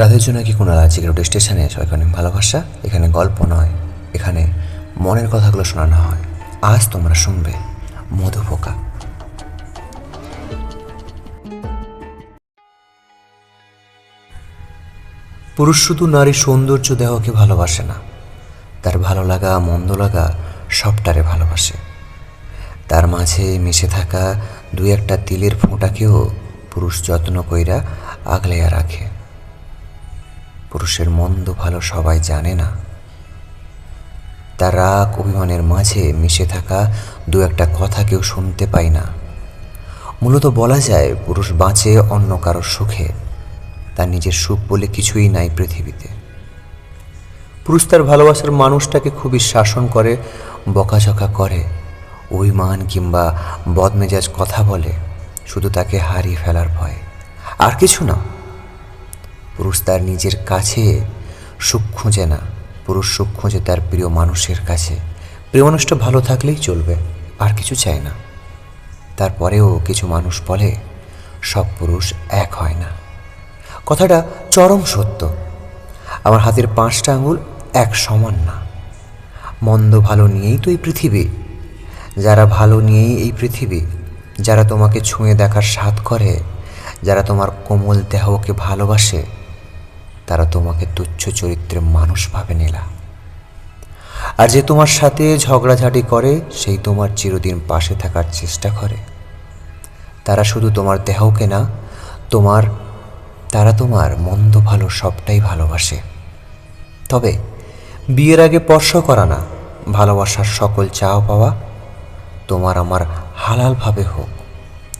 রাধের জন্য কি কোনো আজকে রোড স্টেশনে সবাইকে অনেক ভালোবাসা? এখানে গল্প নয়, এখানে মনের কথাগুলো শোনানো হয়। আজ তোমরা শুনবে মধু পোকা পুরুষ শুধু নারীর সৌন্দর্য দেহকে ভালোবাসে না, তার ভালো লাগা, মন্দ লাগা সবটারে ভালোবাসে। তার মাঝে মিশে থাকা দুই একটা তিলের ফোঁটাকেও পুরুষ যত্ন কইরা আগলাইয়া রাখে। পুরুষের মন্দ ভালো সবাই জানে না। তার রাগ অভিমানের মাঝে মিশে থাকা দু একটা কথা কেউ শুনতে পায় না। মূলত বলা যায়, পুরুষ বাঁচে অন্য কারোর সুখে। তার নিজের সুখ বলে কিছুই নাই পৃথিবীতে। পুরুষ তার ভালোবাসার মানুষটাকে খুবই শাসন করে, বকাঝকা করে, অভিমান কিংবা বদমেজাজ কথা বলে, শুধু তাকে হারিয়ে ফেলার ভয়। আর কিছু না। পুরুষ তার নিজের কাছে সুখ খুঁজে না। পুরুষ সুখ খুঁজে তার প্রিয় মানুষের কাছে। প্রিয় মানুষটা ভালো থাকলেই চলবে, আর কিছু চায় না। তারপরেও কিছু মানুষ বলে, সব পুরুষ এক হয় না। কথাটা চরম সত্য। আমার হাতের পাঁচটা আঙুল এক সমান না। মন্দ ভালো নিয়েই তো এই পৃথিবী। যারা ভালো নিয়েই এই পৃথিবী। যারা তোমাকে ছুঁয়ে দেখার স্বাদ করে, যারা তোমার কোমল দেহকে ভালোবাসে তারা তোমাকে তুচ্ছ চরিত্রের মানুষ ভাবে নিলা। আর যে তোমার সাথে ঝগড়াঝাটি করে, সেই তোমার চিরদিন পাশে থাকার চেষ্টা করে। তারা শুধু তোমার দেহকে না, তোমার, তারা তোমার মন্দ ভালো সবটাই ভালোবাসে। তবে বিয়ের আগে স্পর্শ করা না, ভালোবাসার সকল চাও পাওয়া তোমার আমার হালালভাবে হোক।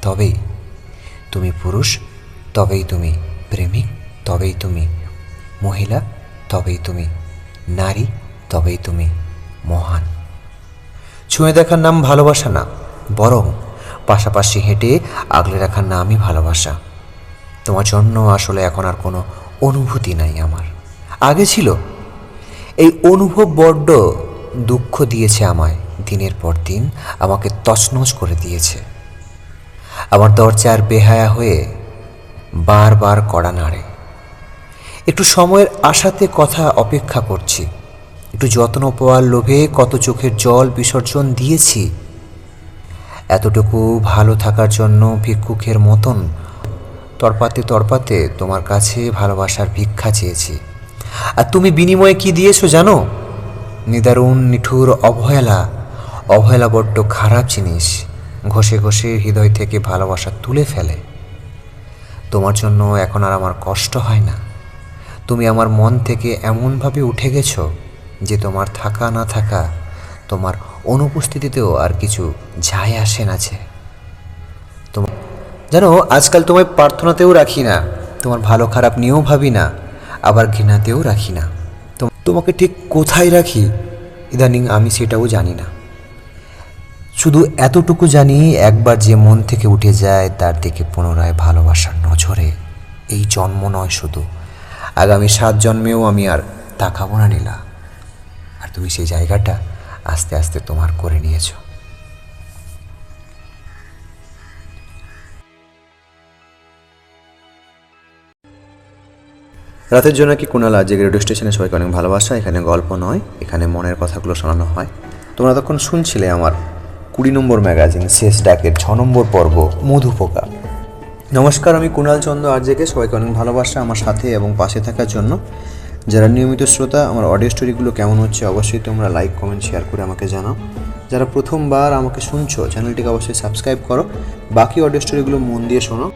তবেই তুমি পুরুষ, তবেই তুমি প্রেমিক, তবেই তুমি মহিলা, তবেই তুমি নারী, তবেই তুমি মহান। ছুঁয়ে দেখার নাম ভালোবাসা না, বরং পাশাপাশি হেঁটে আগলে রাখার নামই ভালোবাসা। তোমার জন্য আসলে এখন আর কোনো অনুভূতি নাই আমার। আগে ছিল, এই অনুভব বড্ড দুঃখ দিয়েছে আমায়। দিনের পর দিন আমাকে তছনছ করে দিয়েছে। আমার দরজার বেহায়া হয়ে বারবার কড়া নাড়ে। একটু সময়ের আশাতে কথা অপেক্ষা করছি। একটু যত্ন পাওয়ার লোভে কত চোখের জল বিসর্জন দিয়েছি। এতটুকু ভালো থাকার জন্য ভিক্ষুকের মতন তরপাতে তরপাতে তোমার কাছে ভালোবাসার ভিক্ষা চেয়েছি। আর তুমি বিনিময়ে কি দিয়েছ জানো? নিদারুণ, নিঠুর, অবহেলা। অবহেলা বড্ড খারাপ জিনিস। ঘষে ঘষে হৃদয় থেকে ভালোবাসা তুলে ফেলে। তোমার জন্য এখন আর আমার কষ্ট হয় না। তুমি আমার মন থেকে এমনভাবে উঠে গেছো যে তোমার থাকা না থাকা, তোমার অনুপস্থিতিতেও আর কিছু যায় আসে না যে। তোমার জানো, আজকাল তোমায় প্রার্থনাতেও রাখি না, তোমার ভালো খারাপ নিয়েও ভাবি না, আবার ঘৃণাতেও রাখি না। তোমাকে ঠিক কোথায় রাখি? ইদানিং আমি সেটাও জানি না। শুধু এতটুকু জানি, একবার যে মন থেকে উঠে যায় তার দিকে পুনরায় ভালোবাসার নজরে। এই জন্ম নয় শুধু। আগামী সাত জন্মেও আমি আর তাকাবো না, নীলা। আর তুমি সেই জায়গাটা আস্তে আস্তে তোমার করে নিয়েছো। রাতের জন্য কি কুণাল আজকে রেডিও স্টেশনে সবাইকে অনেক ভালোবাসা, এখানে গল্প নয়, এখানে মনের কথাগুলো শোনানো হয়। তোমরা তখন শুনছিলে আমার কুড়ি নম্বর ম্যাগাজিন শেষ ডাকের ছ নম্বর পর্ব, মধুপোকা। নমস্কার, আমি কুণাল চন্দ্র আর্যকে। সবাইকে অনেক ভালোবাসা আমার সাথে এবং পাশে থাকার জন্য। যারা নিয়মিত শ্রোতা, আমার অডিও স্টোরিগুলো কেমন হচ্ছে অবশ্যই তোমরা লাইক কমেন্ট শেয়ার করে আমাকে জানাও। যারা প্রথমবার আমাকে শুনছো চ্যানেলটিকে অবশ্যই সাবস্ক্রাইব করো। বাকি অডিও স্টোরিগুলো মন দিয়ে শোনো।